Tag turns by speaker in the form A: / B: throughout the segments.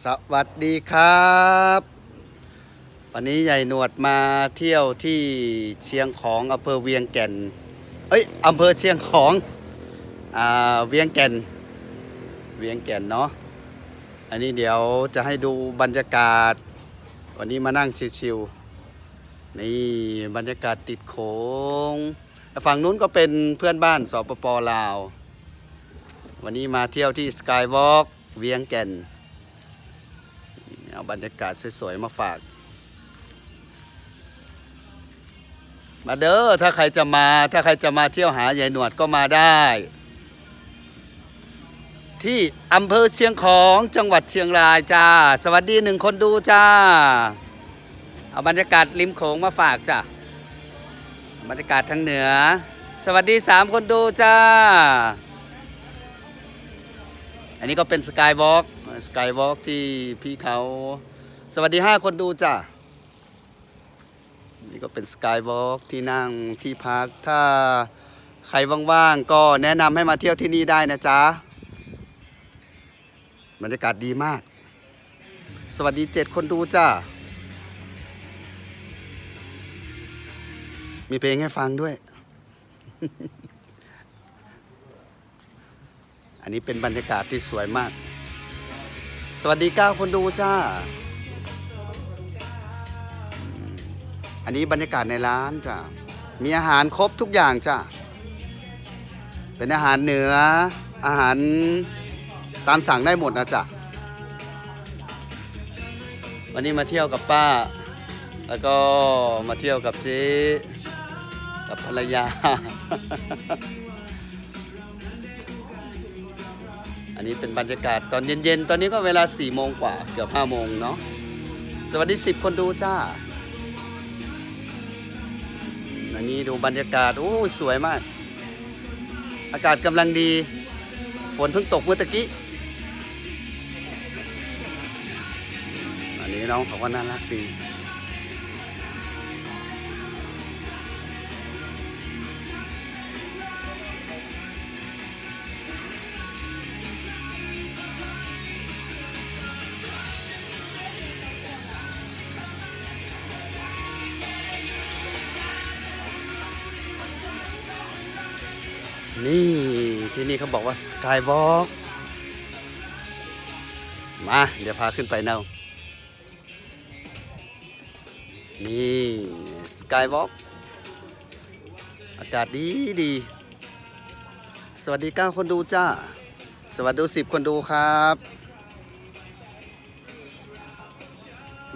A: สวัสดีครับ วันนี้ใหญ่หนวดมาเที่ยวที่เชียงของอำเภอเวียงแก่น เอ้ยอำเภอเชียงของอ่าเวียงแก่น เวียงแก่นเนาะ อันนี้เดี๋ยวจะให้ดูบรรยากาศ วันนี้มานั่งชิวๆ นี่บรรยากาศติดโขง ฝั่งนู้นก็เป็นเพื่อนบ้านสปปลาว วันนี้มาเที่ยวที่สกายวอล์กเวียงแก่น เอาบรรยากาศสวยๆมาฝาก มาเด้อถ้าใครจะมาถ้าใครจะมาเที่ยวหายายหนวดก็มาได้ ที่อำเภอเชียงของจังหวัดเชียงรายจ้า สวัสดีหนึ่งคนดูจ้า เอาบรรยากาศริมโขงมาฝากจ้าบรรยากาศทางเหนือ สวัสดีสามคนดูจ้า อันนี้ก็เป็นสกายวอล์ก สกายวอล์กที่พี่เขา สวัสดีห้าคนดูจ้ะ นี่ก็เป็นสกายวอล์กที่นั่งที่พัก ถ้าใครว่างๆ ก็แนะนำให้มาเที่ยวที่นี่ได้นะจ๊ะบรรยากาศดีมาก สวัสดีเจ็ดคนดูจ้ะมีเพลงให้ฟังด้วย อันนี้เป็นบรรยากาศที่สวยมาก สวัสดีก้าคนดูจ้า อันนี้บรรยากาศในร้านจ้ะมีอาหารครบทุกอย่างจ้ะเป็นอาหารเหนือ อาหารตามสั่งได้หมดนะจ๊ะวันนี้มาเที่ยวกับป้า แล้วก็มาเที่ยวกับเจ๊กับภรรยา นนี้เป็นบรรยากาศตอนเย็นๆ ตอนนี้ก็เวลา4ี่โมงกว่าเกือบ5้าโมงเนาะ สวัสดีสิบคนดูจ้า อันนี้ดูบรรยากาศ โอ้สวยมาก อากาศกำลังดี ฝนเพิ่งตกเมื่อตะกี้ อันนี้น้องเขาก็น่ารักดี ที่นี่เขาบอกว่าสกายวอล์กมา เดี๋ยวพาขึ้นไปเนานี่สกายวอล์กอากาศดีดี สวัสดีเก้าคนดูจ้า สวัสดีสิบคนดูครับ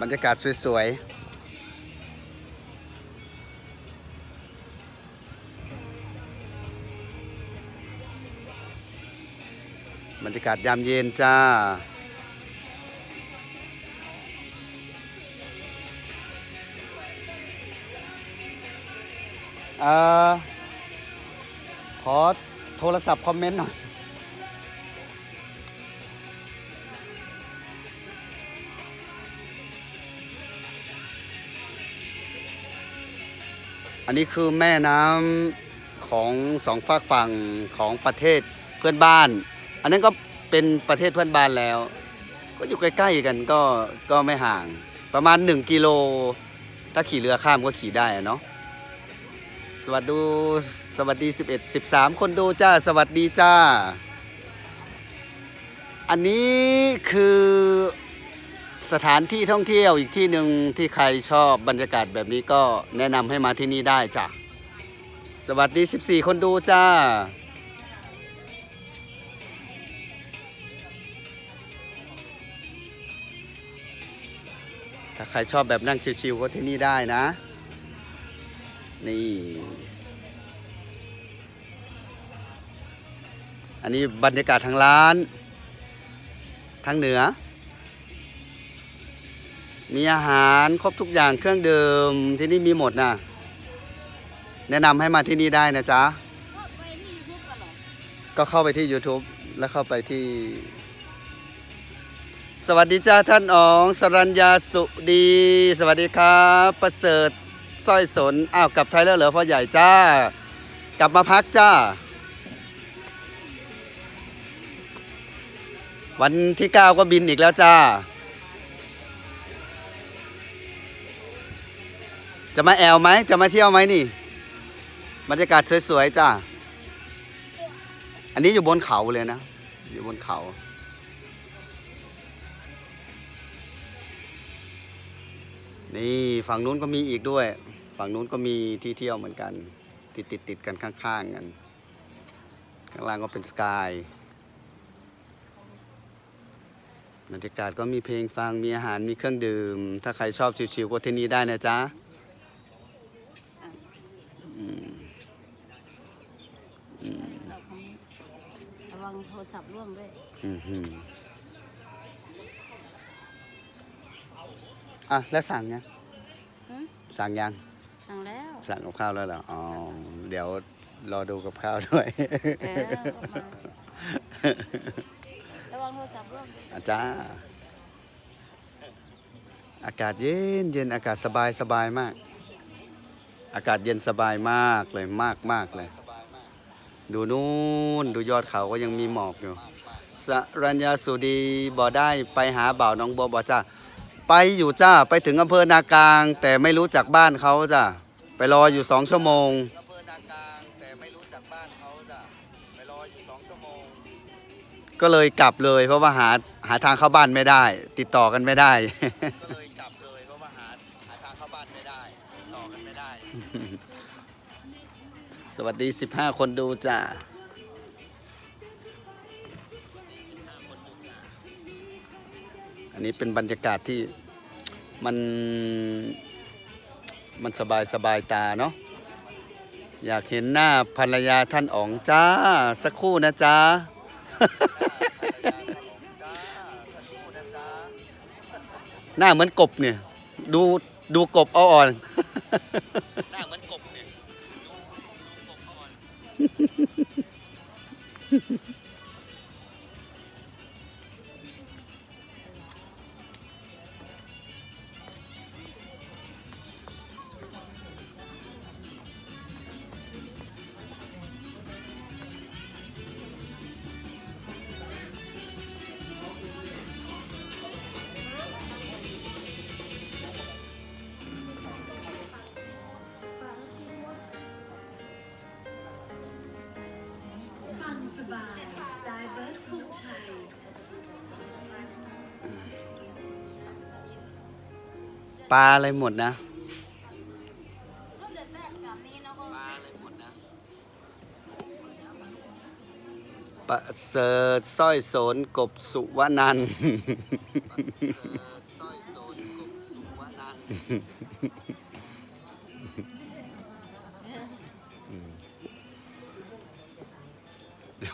A: บรรยากาศสวยๆ บรรยากาศยามเย็นจ้า เอ่อ ขอโทรศัพท์คอมเมนต์หน่อย อันนี้คือแม่น้ำของสองฝากฝั่งของประเทศเพื่อนบ้าน อันนั้นก็เป็นประเทศเพื่อนบ้านแล้ว ก็อยู่ใกล้ๆกันก็ก็ไม่ห่าง ประมาณ 1 กิโล ถ้าขี่เรือข้ามก็ขี่ได้เนาะสวัสดีสวัสดี 11 13 คนดูจ้า สวัสดีจ้า อันนี้คือสถานที่ท่องเที่ยวอีกที่หนึ่งที่ใครชอบบรรยากาศแบบนี้ก็แนะนำให้มาที่นี่ได้จ้ะ สวัสดี 14 คนดูจ้า ถ้าใครชอบแบบนั่งชิวๆก็ที่นี่ได้นะ นี่ อันนี้บรรยากาศทางร้าน ทางเหนือ มีอาหารครบทุกอย่างเครื่องดื่มที่นี่มีหมดนะแนะนำให้มาที่นี่ได้นะจ๊ะ
B: เข้าไปที่ยูทูบกันเหรอ
A: ก็เข้าไปที่ YouTube แล้วเข้าไปที่ สวัสดีจ้าท่านอ๋องสรัญญาสุดี สวัสดีครับประเสริฐสร้อยสนอ้าวกลับไทยแล้วเหรอพ่อใหญ่จ้า กลับมาพักจ้า วันที่เก้าก็บินอีกแล้วจ้า จะมาแอลไหมจะมาเที่ยวไหมนี่บรรยากาศสวยๆจ้า อันนี้อยู่บนเขาเลยนะ อยู่บนเขา นี่ฝั่งนู้นก็มีอีกด้วย ฝั่งนู้นก็มีที่เที่ยวเหมือนกัน ติดติดติดๆกันข้างๆกัน ข้างล่างก็เป็นสกายบรรยากาศก็มีเพลงฟังมีอาหารมีเครื่องดื่ม ถ้าใครชอบชิวๆก็ที่นี่ได้นะจ๊ะอืมอืม
B: เราคงระวังโทรศัพท์ร่วงด้วย
A: อืม อะแล้วสั่งยัง
B: หึ
A: สั่งยัง
B: สั่งแล้ว
A: สั่งกับข้าวแล้วเหรออ๋อเดี๋ยวรอดูกับข้าวด้วย
B: เออเอามาระวังโทรศัพท์ร่วงด้วย
A: อาจารย์อากาศเย็นเย็นอากาศสบายสบายมาก อากาศเย็นสบายมากเลยมากมากเลย ดูนู่นดูยอดเขาก็ยังมีหมอกอยู่สรัญญาสุดีบ่ได้ไปหาบ่าวน้องบัวบ่จ้า ไปอยู่จ้าไปถึงอำเภอนากลาง แต่ไม่รู้จักบ้านเขาจ้าไปรออยู่สองชั่วโมงอำเภอนากลางแต่ไม่รู้จักบ้านเขาจ้าไปรออยู่สองชั่วโมง ก็เลยกลับเลย เพราะว่าหาหาทางเข้าบ้านไม่ได้ ติดต่อกันไม่ได้ ก็เลยกลับเลยเพราะว่าหาหาทางเข้าบ้านไม่ได้ติดต่อกันไม่ได้ สวัสดี 15 คนดูจ้า อันนี้เป็นบรรยากาศที่มันมันสบายสบายตาเนาะอยากเห็นหน้าภรรยาท่านอ๋องจ้า สักครู่นะจ้าหน้าเหมือนกบเนี่ย ดูดูกบเอาอ่อนหน้าเหมือนกบเนี่ยดูกบเอาอ่อน ปลาอะไรหมดนะ
B: รถเดือดแตกกับนี้เนาะ
A: ปลาอะไรหมดนะประเสริฐสร้อยโสนกบสุวนันท์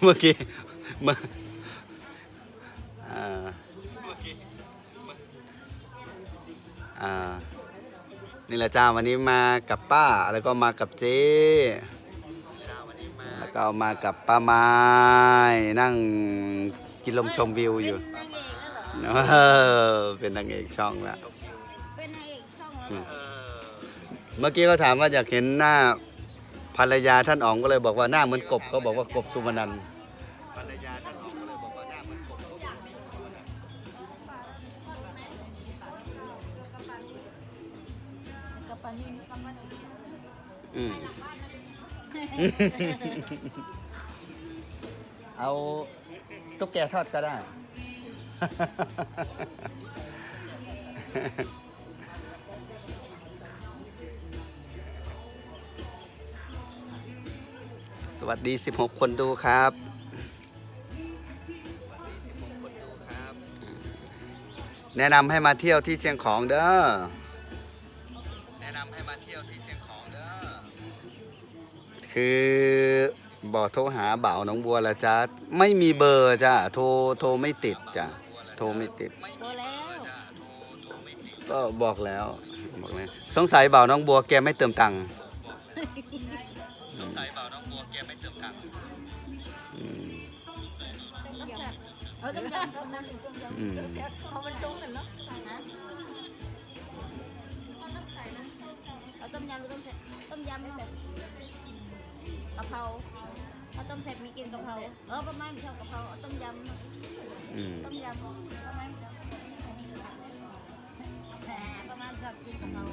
A: เมื่อกี้ นี่แหละจ้าวันนี้มากับป้าแล้วก็มากับเจ๊แล้วก็มากับป้าไม้นั่งกินลมชมวิวอยู่
B: เป็นนางเอกแล้วเหรอ
A: เออเป็นนางเอกช่องแล้ว
B: เป็นนางเอกช่องแล้วเหรอ
A: เมื่อกี้เขาถามว่าอยากเห็นหน้าภรรยาท่านอ๋องก็เลยบอกว่าหน้าเหมือนกบเขาบอกว่ากบสุวรรณันท์ อืมเอาตุ๊กแกทอดก็ได้ สวัสดี 16 คนดูครับแนะนำให้มาเที่ยวที่เชียงของเด้อ คือบอกโทรหาบ่าวหน้องบัวละจ้าไม่มีเบอร์จ้าโทรโทรไม่ติดจ้าโทรไม่ติด
B: โตแล้ว
A: ก็บอกแล้วบอกแล้วสงสัยบ่าวน้องบัวแกไม่เติมตังค์สงสัยบ่าวน้องบัวแกไม่เติมตังค์
B: เอาต้มยำต้มยำต้มยำ
A: อืม
B: เอามันตรงกันเนาะนะเอาต้มยำหรือต้มแซ่บต้มยำไม่แต่กะเพราเอาต้มเสร็จมีกินกะเพราเออประมาณชอบกะเพราเอาต้มยำ
A: อืม
B: ต้มยำประมาณแหมประมาณชอบกินกะเพรา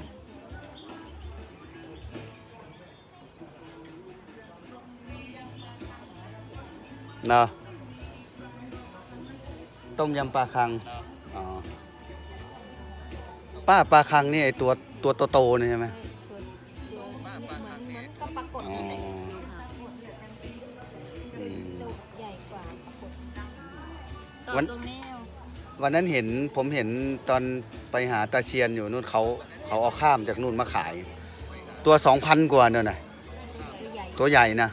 A: เนาะต้มยำปลาคังอ๋อป้าปลาคังนี่ไอตัวตัวโตๆนี่ใช่ไหม
B: ก็ วั
A: น
B: ตรงนี้
A: วันนั้นเห็นผมเห็นตอนไปหาตาเชียนอยู่นู่นเขาเขาเอาข้ามจากนู่นมาขาย ตัวสองพันกว่าเนี่ยนะ
B: คือใหญ่
A: ตัวใหญ่นะ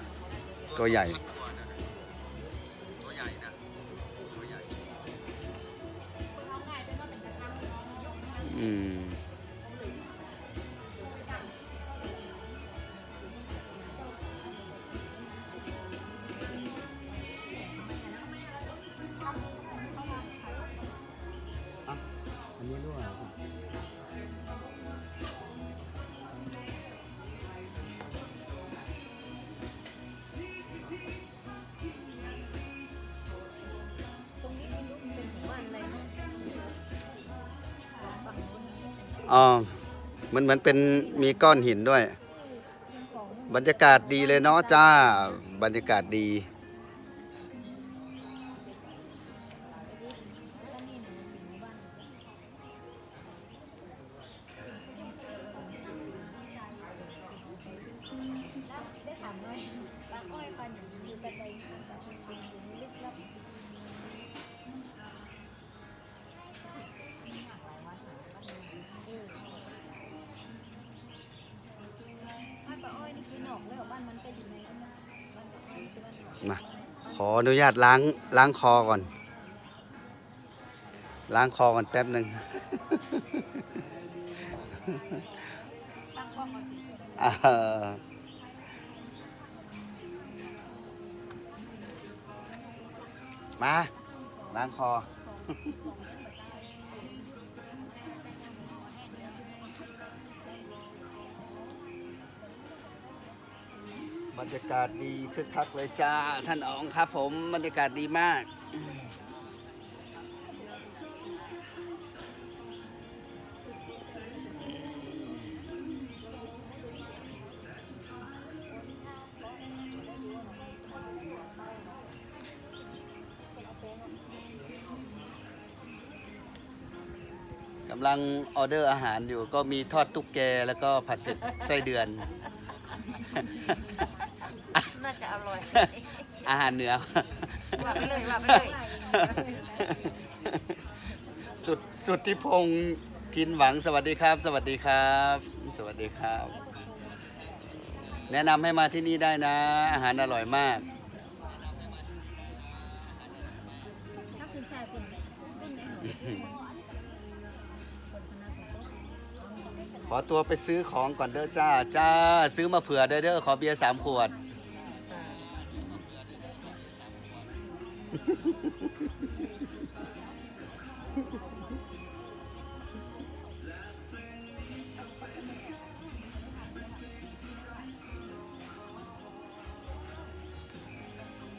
A: ตัวใหญ่ อ๋อ
B: มัน
A: เหมือนเป็นมีก้อนหินด้วย บรรยากาศดีเลยเนาะจ้า บรรยากาศดีาตล้างล้างคอก่อน ล้างคอก่อนแป๊บหนึ่ง
B: มา
A: ล้างคอ บรรยากาศดีคึกคักเลยจ้า ท่านอ๋องครับผมบรรยากาศดีมากกำลังออเดอร์อาหารอยู่ก็มีทอดตุ๊กแกแล้วก็ผัดเผ็ดไส้เดือน
B: น่าจะอร่อย
A: อาหารเหนือ
B: ว่าไปเลยว่าไปเลย
A: สุดสุดที่พงศ์ทินหวังสวัสดีครับ สวัสดีครับ สวัสดีครับ แนะนำให้มาที่นี่ได้นะ อาหารอร่อยมาก
B: ถ้าคุณชายคนไหนคนไหนคนคณะของ
A: ขอตัวไปซื้อของก่อนเด้อจ้า จ้า ซื้อมาเผื่อเด้อเด้อขอเบียร์สามขวด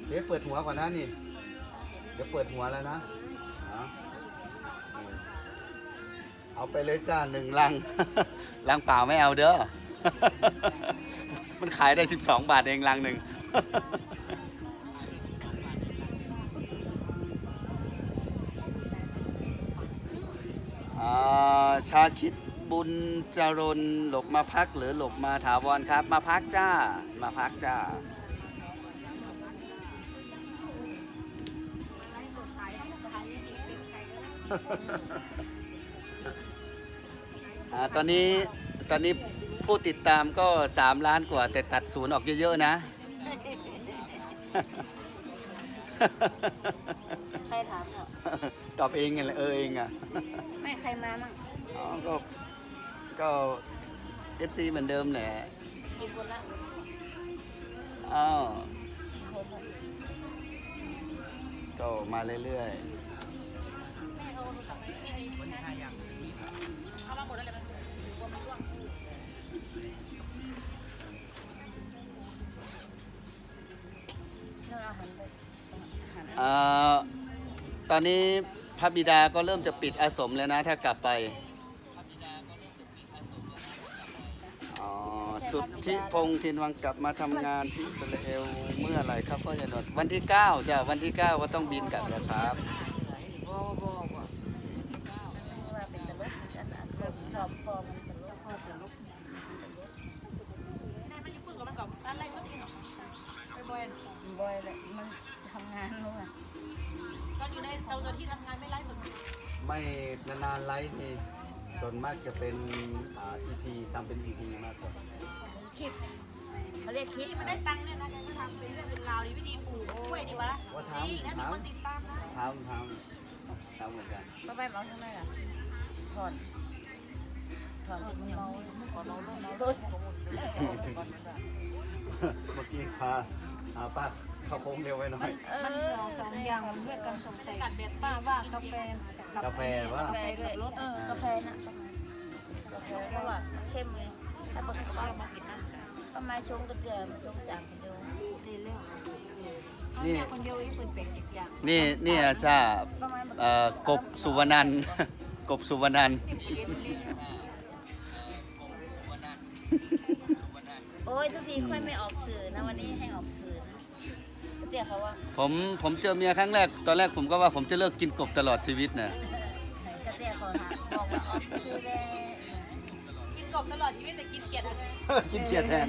A: เดี๋ยวเปิดหัวก่อนนะนี่ เดี๋ยวเปิดหัวแล้วนะเอาเอาไปเลยจ้าหนึ่งลัง ลังเปล่าไม่เอาเด้อ มันขายได้ 12 บาทเองลังหนึ่ง ชาคิดบุญจรนหลบมาพักหรือหลบมาถาวรครับ มาพักจ้า มาพักจ้าอ่าตอนนี้ตอนนี้ผู้ติดตามก็ 3 ล้านกว่า แต่ตัดศูนย์ออกเยอะ ๆ นะ
B: ใครถามเหรอ
A: ตอบเองไงแหละเออเองอะ
B: ไม่ใครมามั่ง
A: อ๋อก็ก็เอฟซีเหมือนเดิมแหละ
B: กี่คนละ
A: อ้าว
B: หก
A: ก็มาเรื่อยๆอ่าตอนนี้พระบิดาก็เริ่มจะปิดอาสมแล้วนะถ้ากลับไป สุที่พงษ์ทินวังกลับมาทำงานที่อิสราเอลเมื่อไหร่ครับพ่อใหญ่หนวดวันที่9จ้ะวันที่9ก็ต้องบินกลับแล้วครับ
B: บ่บ่บ่ว่าเป็นตลกกันนะชอบชอบพอมันตลกพอตลก
C: แม่มันอยู่พึ่งกับมันก่อนร้านไรชอบกินเหรอไปบ่อย
B: บ่อยเลยมันทำงานรู้อะ
C: ตอนอยู่ในเตาตัวที่ทำงานไม่ไล่สด
A: ไม่นานๆไลฟ์นี่ส่วนมากจะเป็นอ่า EP ทำเป็น EP มากกว่า
B: คลิปเขาเรียกคลิป
C: ที่มันได้ตังค์เนี่ยนะแกก็ทำเป็นเรื่องเป็นราวดีวิธีปลูกกล้วยดีวะ
A: ว่า
C: จริง
A: ทำ
C: นะมี
A: ท
C: คนติดตามนะำ
A: ทำทำทำเหมือนกัน
B: ก็ไปเอาทำไมล่ะถอดถอดมันเมาขอเราลงเมารถ
A: เมื่อกี้พาอาป้าเข้าโค้งเร็วไปหน่อย
B: เออสองอย่างเพื่อกันสงสัย
C: กัดแบบ
B: ป้าว่ากาแฟ
A: กาแฟว่า
B: กาแฟด้วยเออกาแฟนะกาแฟเพราะว่าเข้มเลยถ้าปกติมา กินนะก็มาชงก็เจอมาชงจางคนเดียวดีเร็ว
A: นี่
B: คนเดียวอีกคนเป็นอีกอย่าง
A: นี่นี่อาจารย์
B: ก็มา
A: เอ่อกบสุวรรณันท์กบสุวรรณันท์
B: โอ้ยทุกทีค่อยไม่ออกสื่อนะวันนี้ให้ออกสื่อนะเดี๋ยวเขาว่า
A: ผมผมเจอเมียครั้งแรก ตอนแรกผมก็ว่าผมจะเลิกกินกบตลอดชีวิตนะ
B: กระเตี้ยเขาหา กิ
C: นกบตลอดชีวิตแต่กินเขียดอะ
A: กินเขียดแทน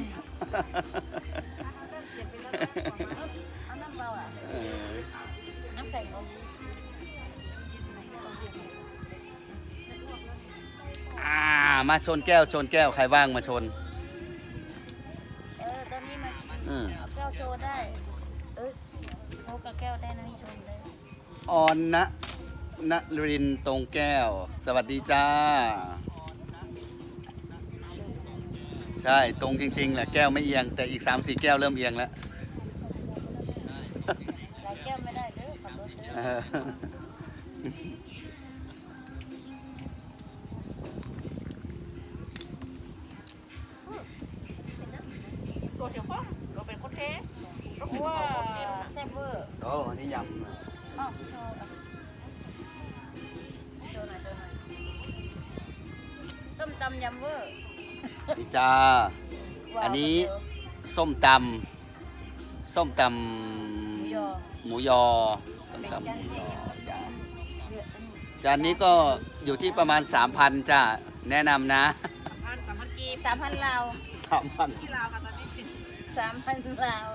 B: เอาน้ำเปล่าอะ
A: เออ
B: น้ำแข็งอม
A: อ่ามาชนแก้วชนแก้วใครว่างมาชน
B: เออตอนนี้มัน
A: อืม
B: เอาแก้วโชว์ได้ เออโชว์กับแก้วได้นะนี่โชว์ได้
A: ออนนะนรินทร์ตรงแก้ว สวัสดีจ้า ใช่ตรงจริงๆแหละแก้วไม่เอียง แต่อีก3 4แก้วเริ่มเอียงแล้ว
B: หลายแก้วไม่ได้เด้อขับรถเด้อ
A: เออำดีจ้า
B: ว้าว
A: อันนี้
B: เดี๋ยว
A: ส้มตำส้มตำ
B: ยอ
A: หมูยอส้มตำหมูยอจ้าจานนี้ก็อยู่ที่ประมาณ 3,000จ้าแนะนำนะ
C: พันสามพันกีบ
B: สามพันลาว
A: 3,000
C: ที่ลาวค่ะตอนนี้
B: สามพันลาว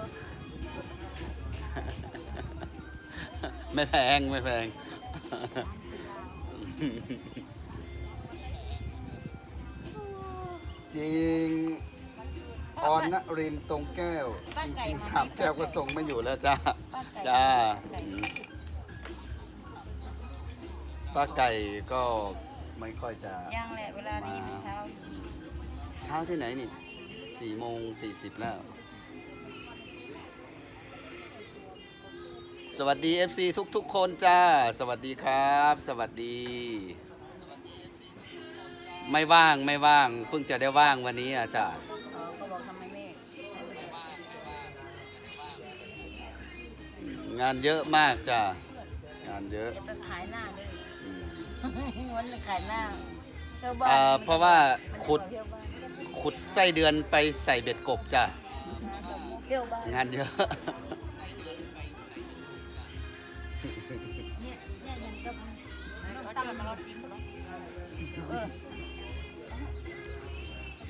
A: ไม่แพง ไม่แพง จริงออนนรินทร์ตรงแก้วจริงๆสามแก้วก็ส่งไม่อยู่แล้วจ้า
B: ป้าไก่
A: จ้า
B: ป้าไก่
A: อืมป้าไก่ก็ไม่ค่อยจะ
B: ย่างแหละเวลานี้มันเช้า
A: เช้าที่ไหนนี่สี่โมงสี่สิบแล้ว สวัสดี FC ทุกๆ คนจ้า สวัสดีครับ สวัสดี ไม่ว่างไม่ว่างเพิ่งจะได้ว่างวันนี้อาจารย์
B: อ๋อก็บอกทำไมไม่
A: งานเยอะมากจ้างานเยอะ
B: จะไปขายหน้าด้วย
A: อืม
B: วันขายหน้าเที่ยวบ้า
A: อ่านเพราะว่าขุด
B: เที่ยวบ้าน
A: ขุดไส้เดือนไปใส่เบ็ดกบจ้า
B: เที่ยวบ้าน
A: งานเยอะ
B: เนี่ยเนี่ยยังก็ต้องตั้งมาเราทิ้งหมดแล้วเออ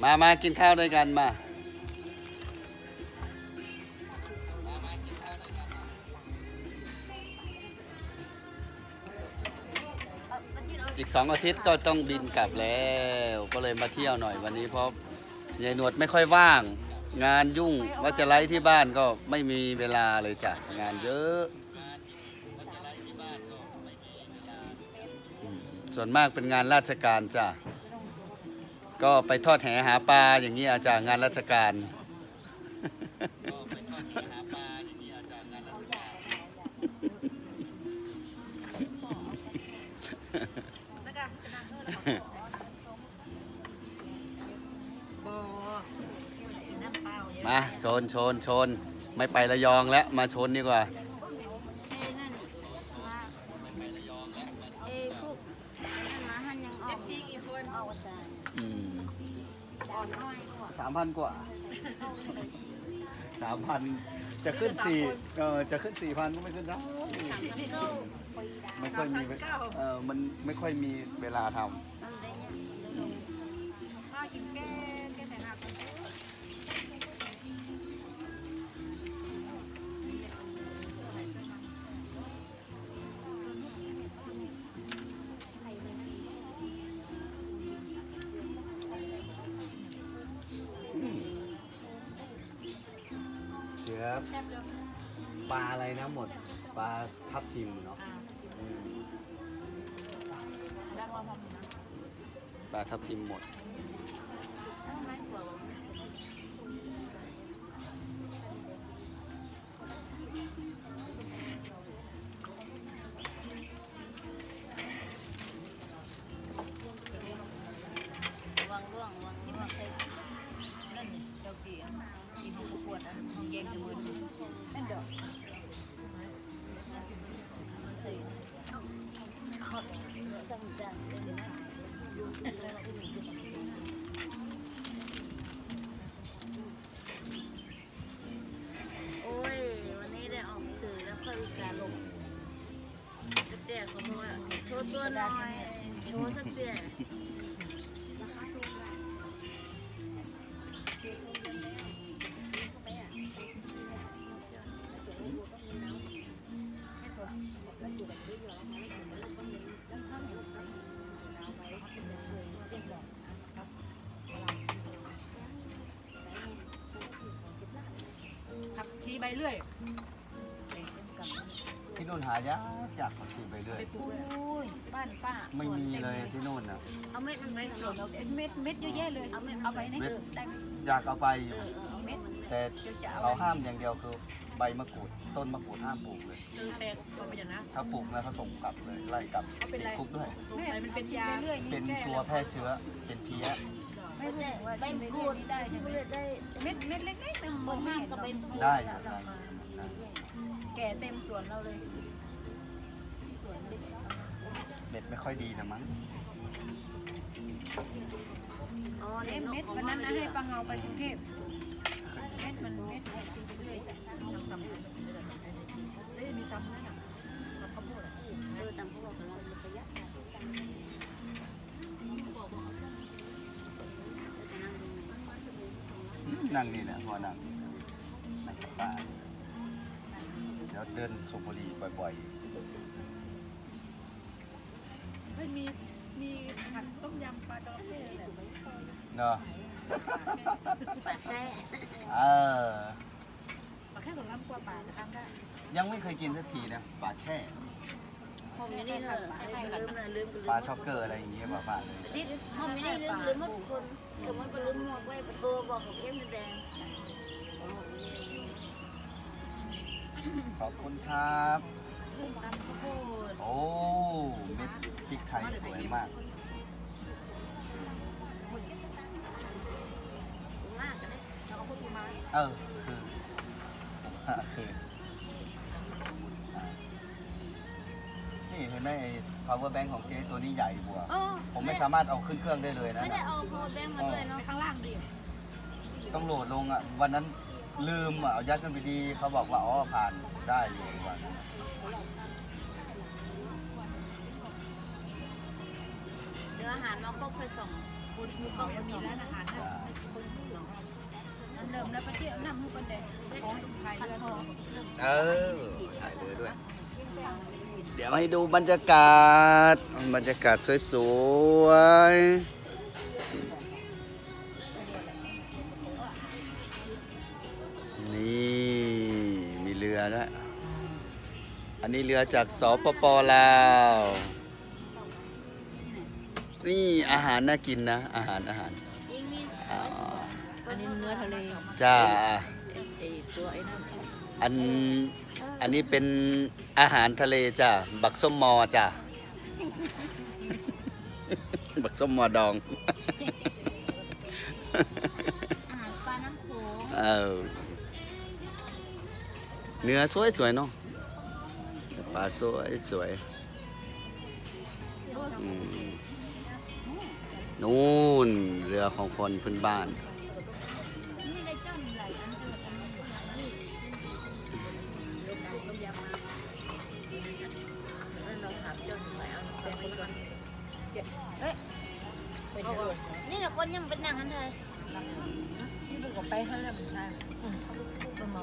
A: มามากินข้าวด้วยกันมา
B: เอามาที่เรา
A: อีกสองอาทิตย์ก็ต้องบินกลับแล้ว ก็เลยมาเที่ยวหน่อยวันนี้เพราะยายหนวดไม่ค่อยว่าง งานยุ่งว่าจะไลฟ์ที่บ้านก็ไม่มีเวลาเลยจ้ะงานเยอะส่วนมากเป็นงานราชการจ้ะ ก็ไปทอดแหหาปลาอย่างนี้อาจารย์งานราชการ
C: แล้วก็จะนั่งเพื่อนบอน้ำเปล่าเยอะ
A: มาชนชนชน ไม่ไประยองแล้ว มาชนดีกว่า
B: สา
A: มพันกว่าสามพันจะขึ้นสี่เออจะขึ้นสี่พันก็ไม่ขึ้นนะ
B: สามพันเก้าปีดา
A: ไม่ค่อยมีเวเออมันไม่ค่อยมีเวลาทำ
B: มันได้เนี่ย
D: ป้ากินแก้แก้แต่หนัก
A: ลาอะไรนะหมดปลาทับทิมเนาะอืม
B: ดังว่าพันนะ
A: ปลาทับทิมหมด
B: ว์หน่อยโชว์สักเดียวราคาสูงอะ
D: ขับขี่ไปเรื่อย
A: ที่นู่นหายากจากผักชีไปเรื่อย
D: ไปปลูกเลยา
E: นป้า
A: ไม่มีเลยที่นู่นนะ
B: เอาเม็ดมันไปสวน
E: เม็ดเม็ดเยอะแยะเลย
B: เอาเม็ด
E: เอาไปนี่
A: เม็ด
E: ได้ไหม
A: อยากเอาไปอ
B: เอยู่อเออเอาเม็ดมัน
A: แต่เขาห้ามอย่างเดียวคือใบมะกรูด ต้นมะกรูดห้ามปลูกเลย
D: เจอแตกก็ไปอย่างนั้น
A: ถ้าปลูกนะเขาส่งกลับเลยไล่กลับ
D: เขาเป็นไร
A: ติดคุกด้วย
D: สงสัยมันเป็นยา
E: เรื่อยๆ
A: เป็
E: นี่
A: นตัวแพร่เชื้อเป็นเพี้ย
E: ไม่รู้ว่า
B: ใบ
E: ชิม
B: มะ
E: ไป
B: กรู
E: เรื่อย
B: ด
E: นี่ได้ใช่ไหม
B: เลือดได้
E: เม็ดเม็ดเล็กๆแต่
B: บ
E: มัน
B: น
E: ไม่
B: ห้าง
E: เห็น
B: ก็เป็น
A: ได้อยู่ได้ได้
E: แก่เต็มสวนเราเลยสวนเล็ก
A: เม็ดไม่ค่อยดีนะมั้ง
B: อ๋อ
E: เม็ดเม็ดวันนั้นนะให้ปังเงาไปกรุงเทพเม็ดมันเม็ดชิมไปเรื่อย
D: ทำทำเอ้ยมีตำนั่นน่ะตำข้าวโพดอะ
B: เออตามพวกเราเลยประหยัดจะนั่งตรงไหน
A: นั่งนี่แหละพอนั่งนั่งกับป้าเดี๋ยวเดินสูบบุหรี่บ่อย
D: เฮ้ ยมีมีผัดต้มยำปลาจระเข้แหละ
A: ๆเนาะ
B: ปลาแค่
A: เออ
D: ปลาแค่ของน้ำกว่าปลาจะทำได้
A: ยังไม่เคยกินสักทีนะปลาแค่
B: ผมไม่ได้เลยลืมเลยลืมลืม
A: ปลาช็อกเกอร์อะไรอย่างเงี้ยป่ะป้าเลย
B: นี่ผมไม่ได้ลืมลืมหมดคนคือมันไปลืมหมดไว้ประตูบอกกับเข้มแดง
A: ขอบคุณครับ
D: ตำข้าวโพด
A: โอ้เม็ดพริกไทยสวยมาก
B: มากเลย
D: แล้วก็พูดปูม้า
A: เออคือผมว่าคือนี่เห็นไหมไอ้ power bank ของเจ๊ตัวนี้ใหญ่กว่า
B: โอ้
A: ผมไม่สามารถเอาขึ้นเครื่องได้เลยนะ
B: ไม่ได้เอาโพแบงมาด้วย
D: ไป
B: เนาะ
D: ข้างล่างดิ
A: ต้องโหลดลงอะ วันนั้น ลืมอะเอายัดกันไปดีเขาบอกว่าอ๋อผ่านได้อยู่วันนั้น
B: เดี๋ยวอาหารมาครบไปส่งคุณครูกล่อง
D: ยัง
B: ไป
D: มี
B: ส่ง
D: ร้านอาหารนะ
E: น้ำเดิมแล้วไปเที่ยวน้ำมือคนเด็ก
D: ของไทยเรือทอง
A: เออถ่ายเลยด้วย เดี๋ยวให้ดูบรรยากาศ บรรยากาศสวยๆ นี่มีเรือด้วยอันนี้เรือจากสปปลาว นี่อาหารน่ากินนะ อาหารอาหาร
B: ยิงมี
A: อ่า
D: อันนี้เนื้อทะเล
A: จ้า
D: ไอ้ตัวไอ้นั่น
A: อัน อันนี้เป็นอาหารทะเลจ้ะ บักส้มมอจ้ะ บักส้มมอดอง
B: อาหารปลาน้ำโขง
A: เออ เนื้อสวยสวยเนาะปลาสวยสวยนู่นเรือของคนพื้นบ้าน
D: เอ้
B: ยนี่แหละคนยังเป็นนางกันเลย
D: ที่บุกออไปเขาเลยเหมือนกัน
C: เขาลูกม
B: อ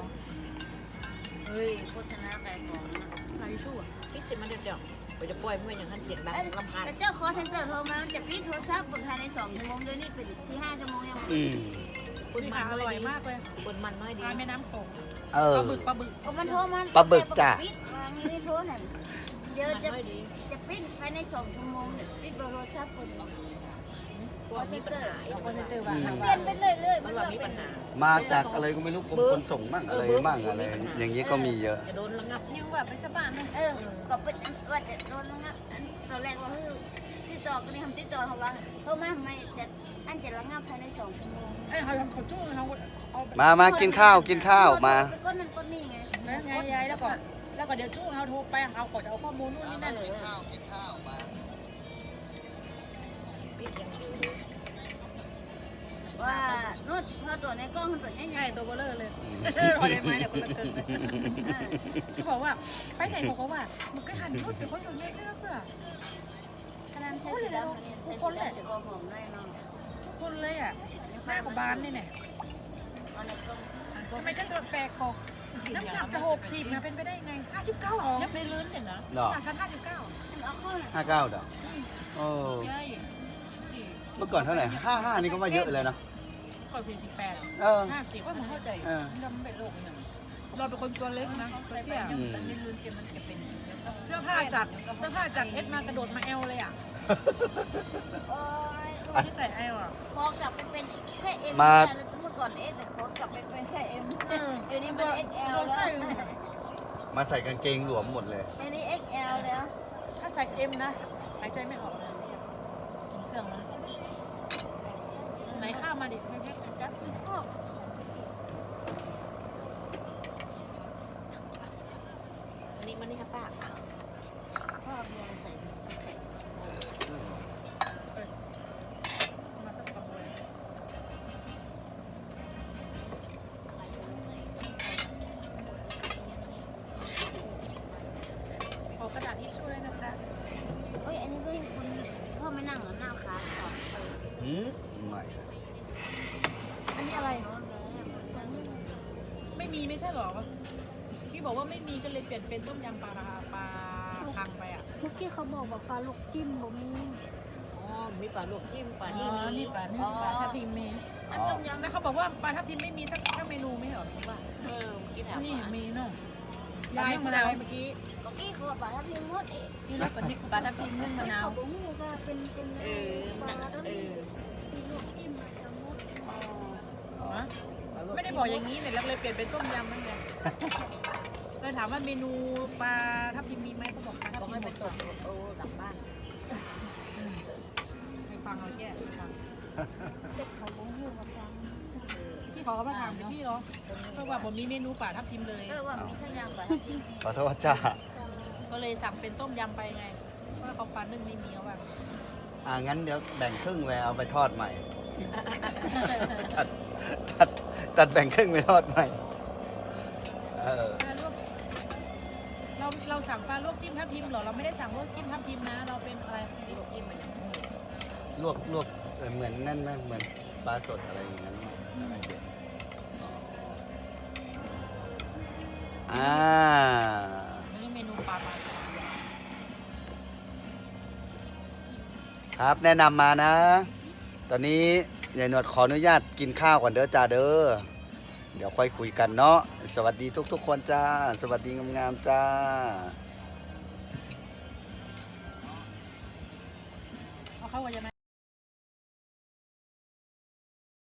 B: ฮ้ยโฆษณาขายของนะ
D: ไรชั่ว
C: คิดเสร็จมาเดี๋ยวเดี๋ยวไปจะปล่อยไม่อย่างนั้นเสียงดังลำพัน
B: แต่เจ้าคอเซ็นเตอร์โทรมามันจะปิดโทรศัพท์ภายในสองชั่วโมงเดี๋ยวนี้เป็นสี่ห้าชั่วโมงยัง
A: อืม
C: คน
D: นี่
C: มัน
D: อร่อยมากเลย
C: คนมันน้อยดี
D: ปลาแม่น้ำโขง
A: เอ
D: ป
A: อ
D: ลาบึกปลาบึก
B: ก็มันโทรมา
A: ปลาบึกจ้ะ
B: ปิดทางนี้โทรนั่นเดี๋ยว
C: มัน
B: จะ
C: น้อยดี
B: จะปิดภายในสองชั่วโมงเนี่ยปิดเบอร์โทรศัพท์คน
C: พ วกมีปัญหา
D: เราก็จะเจอว่า
A: อืม
B: เปลี่ยนไปเรื่อยๆ
C: มั
B: มันน
C: ว่า
B: ก็
C: มี
B: เป็
C: ปั
B: น
C: ญหา
A: มาจากอะไรก็ไม่รู้กรมขนส่งมั่งอะไรมั่งอะไร อย่างนี้ก็มีเยอะ
C: จะโดนระงับ
D: ยังแบบไปชาวบ้านนะ
B: เออก็เป็นอันว่าจะโดนนะอันตอนแรกว่าเฮ้ยที่ต่อก็นี่ทำที่ต่อเขาว่าเพิ่มมาทำไมจะอันจะระงับภายในสองชั่วโมง
D: ไอ้เขาเขาจู้เขาเอา
A: มามากินข้าวกินข้าวมา
B: ก็นั่นก็นี่ไง
D: แล้วไงยายแล้วก็แล้วก็เดี๋ยวจู้เขาโทรไปเขาขอจะเอาข้อมูลนู่นนี่นั่น
A: กินข้าวกินข้าวมา
C: ว
B: ว่านู่นเขาตัวในกล้องเขาตัวใหญ่
D: ใหญ่ตัวเบลเลอร์เลยพอได้ไหมเนี่ยคนละเกินเลยที่บอกว่า ไปไหนบอกเขาว่ามันก็หันรถเป็นคนอย่างเงี้ยใช่ไหมเพื่อ
B: ๆขนาดใช้สีดำเนี่ยใช้สีดำจะก็หอมได้เนาะ
D: ทุกคนเลยอะหน้าของบ้านนี่เนี่ย
B: เอาในกล้อง
D: ทำไมฉันตัวแปลกกอกน้ำหนักจะหกสิบนะเป็นไปได้ไงห้าสิบเก้าหรอ
C: ยับได้ลื้นเนี่ยนะ
A: ดอก
D: ฉันห้าสิบเก้า
B: เอาเข้าน่ะ
A: ห้าเก้าดอกโอ้
D: ใช่
A: เมื่อก่อนเท่าไหร่ห้าห้านี่ก็ว่าเยอะเลยเนาะ
D: ก่อนสี่สิบแปด
A: เออ
D: ห้าสิบว่าผมเข้าใจ
A: เออ
D: ดำเป็นโรคอย่างเราเป็นคนตัวเล็กนะตัวเตี้ย
A: อืม
C: ไม่ลื้นเกมมันจะเป็น
D: เสื้อผ้าจากเสื้อผ้าจากเอสมากระโดดมาเอลเลยอะ
B: โอ้ย
D: ที่ใส่เอลอะ
B: ขอกลับไปเป็นแค่เอ็มเมื่อก่อนเอสแต่ขอกลับไปเป็นแค่เอ็มเดี๋ยวนี้มันเอ็กแอลแล้ว
A: มาใส่กางเกงหลวมหมดเลย
B: เดี๋ยวนี้เอ็กแอลแล้ว
D: ถ้าใส่เอ็มนะหายใจไม่ออก
C: กินเครื่องมัน
D: ไหนข้าวมาดิ
B: เล็กๆจับโอ้
C: อันนี้ มันนี่ครับป้า
B: พ่อเบียร์ใส่ใส่
D: มาสักกระบวยขอกระดาษทิชชู่ด้วยนะจ๊ะ
B: เฮ้ยอันนี้ก็ยังคนพ่อไม่นั่งหน้าขาออก
A: หืมไม่
D: อันนี้อะไร
B: นอนแล้ว
D: ไม่มีไม่ใช่หรอ ที่บอกว่าไม่มีก็เลยเปลี่ยนเป็นต้มยำปลาร้าปลาคังไปอะ
E: เมื่อกี้เขาบอกว่าปลาลูกจิ้มบ่มี
C: อ๋อมีปลาลวกจิ้มปลานี่มี
D: นี่ปลานี่ปลาทับทิมเม
B: อันต้มยำ
D: แล้วเขาบอกว่าปลาทับทิมไม่มีสักสักเมนูไม่เหรอที่ว่า
C: เออกินถาม
D: นี่
C: ว่า
D: มีเนาะยายมาอะไรเมื่อกี้
B: เมื่อกี้เขาบอกปลาทับทิมหมดเอ๊ะ
D: ที่รถปลาปลาทับทิมนึ่งมะนาว
E: เขาบอกว่าว่าเป็นเป็น
C: เออ
E: ปลาแล้ว
C: เออ
E: มีลูกจิ้มมาทั้งหมด
D: ฮะไม่ได้บอกอย่างนี้เนี่ยแล้วเลยเปลี่ยนเป็นต้มยำมันไง เลยถามว่าเมนูปลาทับทิมมีไหมเขาบอกปลาทับ
C: บอก
D: ทิ
C: ให้
D: มห
C: ไป
D: มด
C: ตกโอ้กลับบ้าน
D: ไปฟังเราแก้ไปฟัง
E: เด็กเขาบอกว่าว่าฟัง
D: พี่ขอเขามาถามพี่เหรอเพราะว่าผมมีเมนูปลาทับทิมเลย
B: เออว่ามีสักอย่างปลาทับทิม
A: ขอโทษจ้า
D: ก็เลยสั่งเป็นต้มยำไปไงเพราะว่าเขาปลานึ่งไม่มีเอาแบบ
A: อ่างั้นเดี๋ยวแบ่งครึ่งไปเอาไปทอดใหม่ตัดตัดตัดแบ่งครึ่งไปทอดใหม่ เออ
D: ปลาลวก เราสั่งปลาลวกจิ้มทับทิมเหรอเราไม่ได้สั่งลวกจิ้มทับทิมนะ เราเป็นอะไรลวกจิ้มมันย
A: ลวกลวกเออเหมือนนั่นไหมเหมือนปลาสดอะไรอย่างนั้นไหมอะไรเด็ดอ่า
D: นี่เมนูปลามา
A: ครับแนะนำมานะ ตอนนี้ยายหนวดขออนุญาตกินข้าวก่อนเด้อจ้าเด้อ เดี๋ยวค่อยคุยกันเนาะสวัสดีทุกๆคนจ้า สวัสดีงามๆจ้า
D: เอาเข้าไปยังไง